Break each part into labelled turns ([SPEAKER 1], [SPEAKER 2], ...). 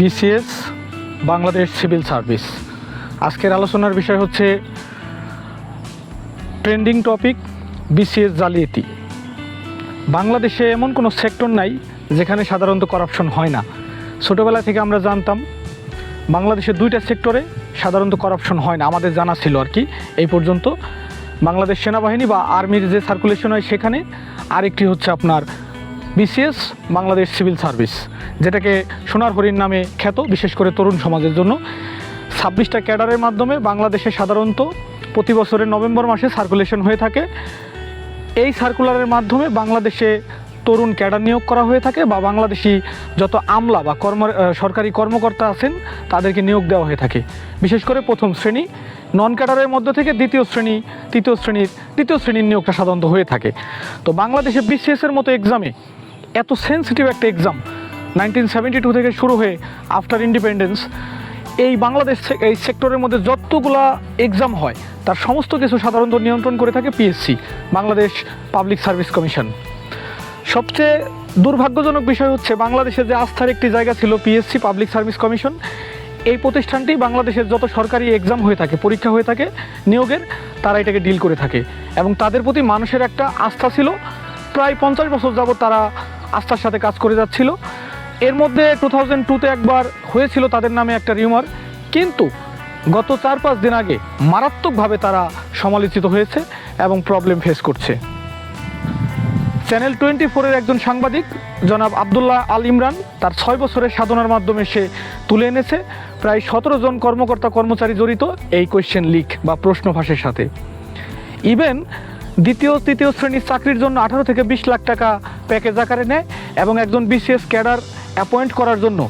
[SPEAKER 1] BCS, Bangladesh civil service. আজকের আলোচনার বিষয় হচ্ছে ট্রেন্ডিং টপিক বিসিএস জালিয়াতি। বাংলাদেশে এমন কোনো সেক্টর নাই যেখানে সাধারণত করাপশন হয় না। ছোটোবেলা থেকে আমরা জানতাম, বাংলাদেশের দুইটা সেক্টরে সাধারণত করাপশন হয় না। আমাদের জানা ছিল আর কি, এই পর্যন্ত। বাংলাদেশ সেনাবাহিনী বা আর্মির যে সার্কুলেশন হয় সেখানে আরেকটি হচ্ছে আপনার বিসিএস, বাংলাদেশ সিভিল সার্ভিস, যেটাকে সোনার হরিণ নামে খ্যাত, বিশেষ করে তরুণ সমাজের জন্য। ছাব্বিশটা ক্যাডারের মাধ্যমে বাংলাদেশে সাধারণত প্রতি বছরের নভেম্বর মাসে সার্কুলেশন হয়ে থাকে। এই সার্কুলারের মাধ্যমে বাংলাদেশে তরুণ ক্যাডার নিয়োগ করা হয়ে থাকে বা বাংলাদেশি যত আমলা বা কর্ম সরকারি কর্মকর্তা আছেন, তাদেরকে নিয়োগ দেওয়া হয়ে থাকে। বিশেষ করে প্রথম শ্রেণি, নন ক্যাডারের মধ্য থেকে দ্বিতীয় শ্রেণি, তৃতীয় শ্রেণির তৃতীয় শ্রেণির নিয়োগটা সাধারণত হয়ে থাকে। তো বাংলাদেশে বিসিএসের মতো এক্সামে এত সেন্সিটিভ একটা এক্সাম নাইনটিন সেভেন্টি টু থেকে শুরু হয়ে আফটার ইন্ডিপেন্ডেন্স এই বাংলাদেশ এই সেক্টরের মধ্যে যতগুলা এক্সাম হয়, তার সমস্ত কিছু সাধারণত নিয়ন্ত্রণ করে থাকে PSC Bangladesh Public Service Commission সবচেয়ে দুর্ভাগ্যজনক বিষয় হচ্ছে বাংলাদেশের যে আস্থার একটি জায়গা ছিল পিএসসি পাবলিক সার্ভিস কমিশন এই প্রতিষ্ঠানটি বাংলাদেশের যত সরকারি এক্সাম হয়ে থাকে, পরীক্ষা হয়ে থাকে, নিয়োগের, তারা এটাকে ডিল করে থাকে। এবং তাদের প্রতি মানুষের একটা আস্থা ছিল, প্রায় পঞ্চাশ বছর যাবত তারা আস্থার সাথে কাজ করে যাচ্ছিল। এর মধ্যে টু থাউজেন্ড টুতে একবার হয়েছিল তাদের নামে একটা রিউমার কিন্তু গত চার পাঁচ দিন আগে মারাত্মকভাবে তারা সমালোচিত হয়েছে এবং প্রবলেম ফেস করছে। চ্যানেল টোয়েন্টি ফোরের একজন সাংবাদিক, জনাব আবদুল্লাহ আল ইমরান, তার ছয় বছরের সাধনার মাধ্যমে সে তুলে এনেছে। প্রায় সতেরো জন কর্মকর্তা কর্মচারী জড়িত এই কোয়েশ্চেন লিক বা প্রশ্ন ফাঁসের সাথে। ইভেন দ্বিতীয়, তৃতীয় শ্রেণির চাকরির জন্য আঠারো থেকে বিশ লাখ টাকা প্যাকেজ আকারে নেয় এবং একজন বিসিএস ক্যাডার অ্যাপয়েন্ট করার জন্য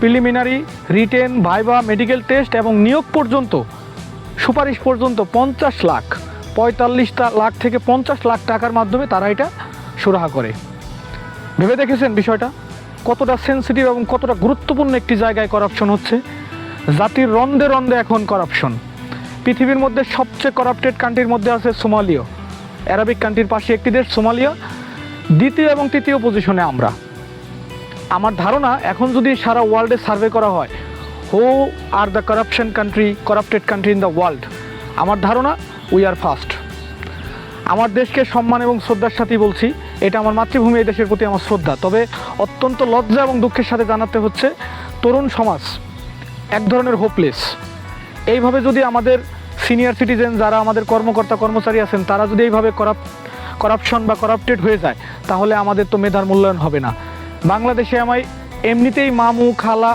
[SPEAKER 1] preliminary written viva medical test এবং নিয়োগ পর্যন্ত, সুপারিশ পর্যন্ত পঞ্চাশ লাখ পঁয়তাল্লিশটা লাখ থেকে পঞ্চাশ লাখ টাকার মাধ্যমে তারা এটা সুরাহা করে। ভেবে দেখেছেন বিষয়টা? কতটা সেন্সিটিভ এবং কতটা গুরুত্বপূর্ণ একটি জায়গায় করাপশন হচ্ছে? জাতির রন্দে রন্দে এখন করাপশন পৃথিবীর মধ্যে সবচেয়ে করাপ্টেড কান্ট্রির মধ্যে আছে সোমালিয়া। অ্যারাবিক কান্ট্রির পাশে একটি দেশ, সোমালিয়া। দ্বিতীয় এবং তৃতীয় পজিশনে আমরা। আমার ধারণা, এখন যদি সারা ওয়ার্ল্ডে সার্ভে করা হয় who are the corruption country corrupted country in the world আমার ধারণা উই আর ফার্স্ট আমার দেশকে সম্মান এবং শ্রদ্ধার সাথেই বলছি, এটা আমার মাতৃভূমি, এই দেশের প্রতি আমার শ্রদ্ধা। তবে অত্যন্ত লজ্জা এবং দুঃখের সাথে জানাতে হচ্ছে, তরুণ সমাজ, এক ধরনের হোপলেস এইভাবে যদি আমাদের সিনিয়র সিটিজেন যারা আমাদের কর্মকর্তা, কর্মচারী আছেন, তারা যদি এইভাবে করাপ করাপশন বা করাপ্টেড হয়ে যায়, তাহলে আমাদের তো মেধার মূল্যায়ন হবে না। বাংলাদেশে আমায় এমনিতেই মামু, খালা,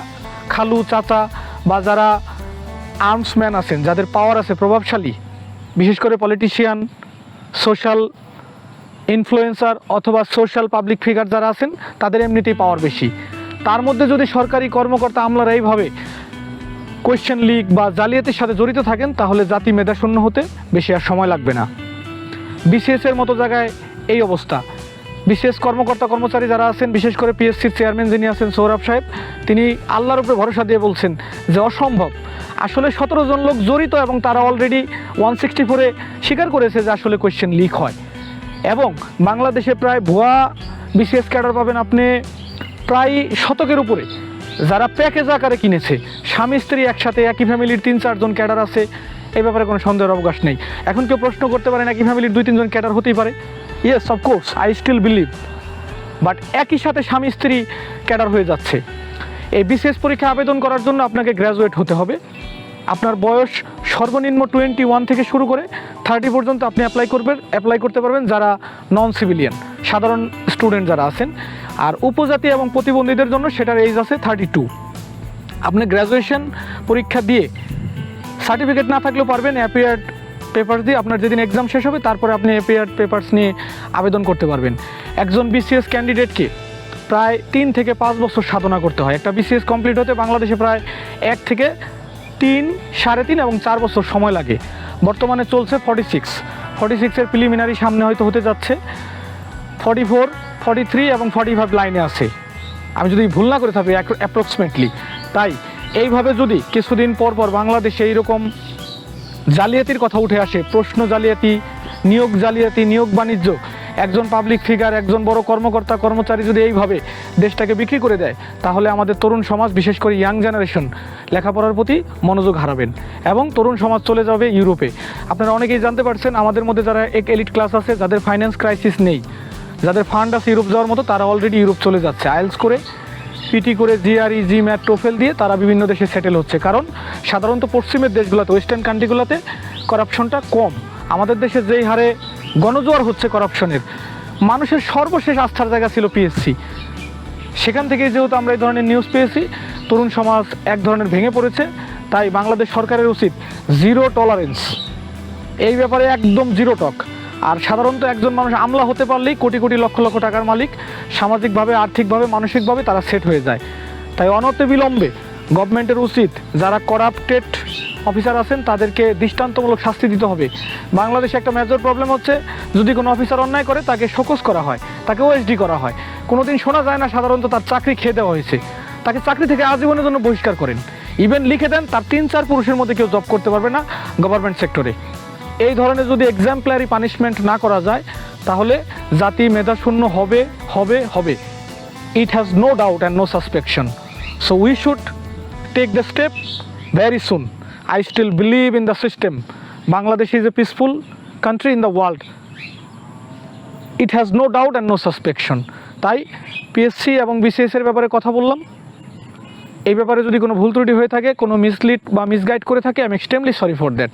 [SPEAKER 1] খালু, চাচা বা যারা আর্মসম্যান আছেন, যাদের পাওয়ার আছে, প্রভাবশালী, বিশেষ করে পলিটিশিয়ান সোশ্যাল ইনফ্লুয়েন্সার অথবা সোশ্যাল পাবলিক ফিগার যারা আছেন, তাদের এমনিতেই পাওয়ার বেশি। তার মধ্যে যদি সরকারি কর্মকর্তা আমলারা এইভাবে কোয়েশ্চেন লিক বা জালিয়াতির সাথে জড়িত থাকেন, তাহলে জাতি মেধাশূন্য হতে বেশি আর সময় লাগবে না। বিসিএস এর মতো জায়গায় এই অবস্থা। বিশেষ কর্মকর্তা কর্মচারী যারা আছেন, বিশেষ করে পিএসসির চেয়ারম্যান যিনি আছেন, সৌরভ সাহেব, তিনি আল্লাহর উপরে ভরসা দিয়ে বলছেন যে অসম্ভব। আসলে সতেরো জন লোক জড়িত এবং তারা অলরেডি ওয়ান সিক্সটি ফোরে স্বীকার করেছে যে আসলে কোয়েশ্চেন লিক হয়। এবং বাংলাদেশে প্রায় ভুয়া বিসিএস ক্যাডার পাবেন আপনি প্রায় শতকের উপরে। যারা প্যাকেজ আকারে কিনেছে স্বামী স্ত্রী একসাথে, একই ফ্যামিলির তিন চারজন ক্যাডার আছে এই ব্যাপারে কোনো সন্দেহের অবকাশ নেই। এখন কেউ প্রশ্ন করতে পারেন একই ফ্যামিলির দুই, তিনজন ক্যাডার হতেই পারে। Yes of course I still believe but একই সাথে স্বামী, স্ত্রী ক্যাডার হয়ে যাচ্ছে। এই বিশেষ পরীক্ষা আবেদন করার জন্য আপনাকে গ্র্যাজুয়েট হতে হবে। আপনার বয়স সর্বনিম্ন টোয়েন্টি ওয়ান থেকে শুরু করে থার্টি পর্যন্ত আপনি অ্যাপ্লাই করবেন অ্যাপ্লাই করতে পারবেন যারা নন সিভিলিয়ান সাধারণ স্টুডেন্ট যারা আছেন। আর উপজাতি এবং প্রতিবন্ধীদের জন্য সেটার এজ আছে থার্টি টু আপনি গ্র্যাজুয়েশন পরীক্ষা দিয়ে সার্টিফিকেট না থাকলেও পারবেন অ্যাপিয়ার্ড পেপার দিয়ে। আপনার যেদিন এক্সাম শেষ হবে, তারপরে আপনি অ্যাপিয়ার্ড পেপার্স নিয়ে আবেদন করতে পারবেন। একজন বিসিএস ক্যান্ডিডেটকে প্রায় তিন থেকে পাঁচ বছর সাধনা করতে হয়। একটা বিসিএস কমপ্লিট হতে বাংলাদেশে প্রায় এক থেকে তিন, সাড়ে তিন এবং চার বছর সময় লাগে। বর্তমানে চলছে ফর্টি সিক্স ফর্টি সিক্সের প্রিলিমিনারি সামনে হয়তো হতে যাচ্ছে। ফর্টি ফোর ফর্টি থ্রি এবং ফর্টি ফাইভ লাইনে আছে। আমি যদি ভুল না করে থাকি অ্যাপ্রক্সিমেটলি তাই এইভাবে যদি কিছুদিন পর পর বাংলাদেশে এইরকম জালিয়াতির কথা উঠে আসে, প্রশ্ন জালিয়াতি, নিয়োগ জালিয়াতি, নিয়োগ বাণিজ্য, একজন পাবলিক ফিগার একজন বড় কর্মকর্তা, কর্মচারী যদি এইভাবে দেশটাকে বিক্রি করে দেয়, তাহলে আমাদের তরুণ সমাজ, বিশেষ করে ইয়াং জেনারেশন লেখাপড়ার প্রতি মনোযোগ হারাবেন এবং তরুণ সমাজ চলে যাবে ইউরোপে। আপনারা অনেকেই জানতে পারছেন, আমাদের মধ্যে যারা এক এলিট ক্লাস আছে, যাদের ফাইন্যান্স ক্রাইসিস নেই, যাদের ফান্ড আছে ইউরোপ যাওয়ার মতো, তারা অলরেডি ইউরোপ চলে যাচ্ছে। আইএলস করে পিটি করে জিআরই জি ম্যাট টোফেল দিয়ে তারা বিভিন্ন দেশে সেটেল হচ্ছে। কারণ সাধারণত পশ্চিমের দেশগুলোতে ওয়েস্টার্ন কান্ট্রিগুলোতে করাপশনটা কম। আমাদের দেশে যেই হারে গণজোয়ার হচ্ছে করাপশনের মানুষের সর্বশেষ আস্থার জায়গা ছিল পিএসসি সেখান থেকে যেহেতু আমরা এই ধরনের নিউজ পেয়েছি, তরুণ সমাজ এক ধরনের ভেঙে পড়েছে, তাই বাংলাদেশ সরকারের উচিত জিরো টলারেন্স এই ব্যাপারে একদম জিরো টক আর সাধারণত একজন মানুষ আমলা হতে পারলেই কোটি কোটি লক্ষ লক্ষ টাকার মালিক, সামাজিকভাবে, আর্থিকভাবে, মানসিকভাবে তারা সেট হয়ে যায়। তাই অনতে বিলম্বে গভর্নমেন্টের উচিত যারা করাপ্টেড অফিসার আছেন, তাদেরকে দৃষ্টান্তমূলক শাস্তি দিতে হবে। বাংলাদেশে একটা মেজর প্রবলেম হচ্ছে, যদি কোনো অফিসার অন্যায় করে, তাকে শোকস করা হয়, তাকে ওএসডি করা হয়। কোনো দিন শোনা যায় না সাধারণত তার চাকরি খেয়ে দেওয়া হয়েছে। তাকে চাকরি থেকে আজীবনের জন্য বহিষ্কার করেন। ইভেন লিখে দেন, তার তিন চার পুরুষের মধ্যে কেউ জব করতে পারবে না গভর্নমেন্ট সেক্টরে এই ধরনের যদি এক্সাম্পলারি পানিশমেন্ট না করা যায়, তাহলে জাতি মেধাশূন্য হবে হবে হবে। It has no doubt and no suspicion so we should take the step very soon I still believe in the system Bangladesh is a peaceful country in the world it has no doubt and no suspicion তাই PSC এবং BCS এর ব্যাপারে কথা বললাম। এই ব্যাপারে যদি কোনো ভুল ত্রুটি হয়ে থাকে, কোনো মিসলিড বা মিসগাইড করে থাকে I am extremely sorry for that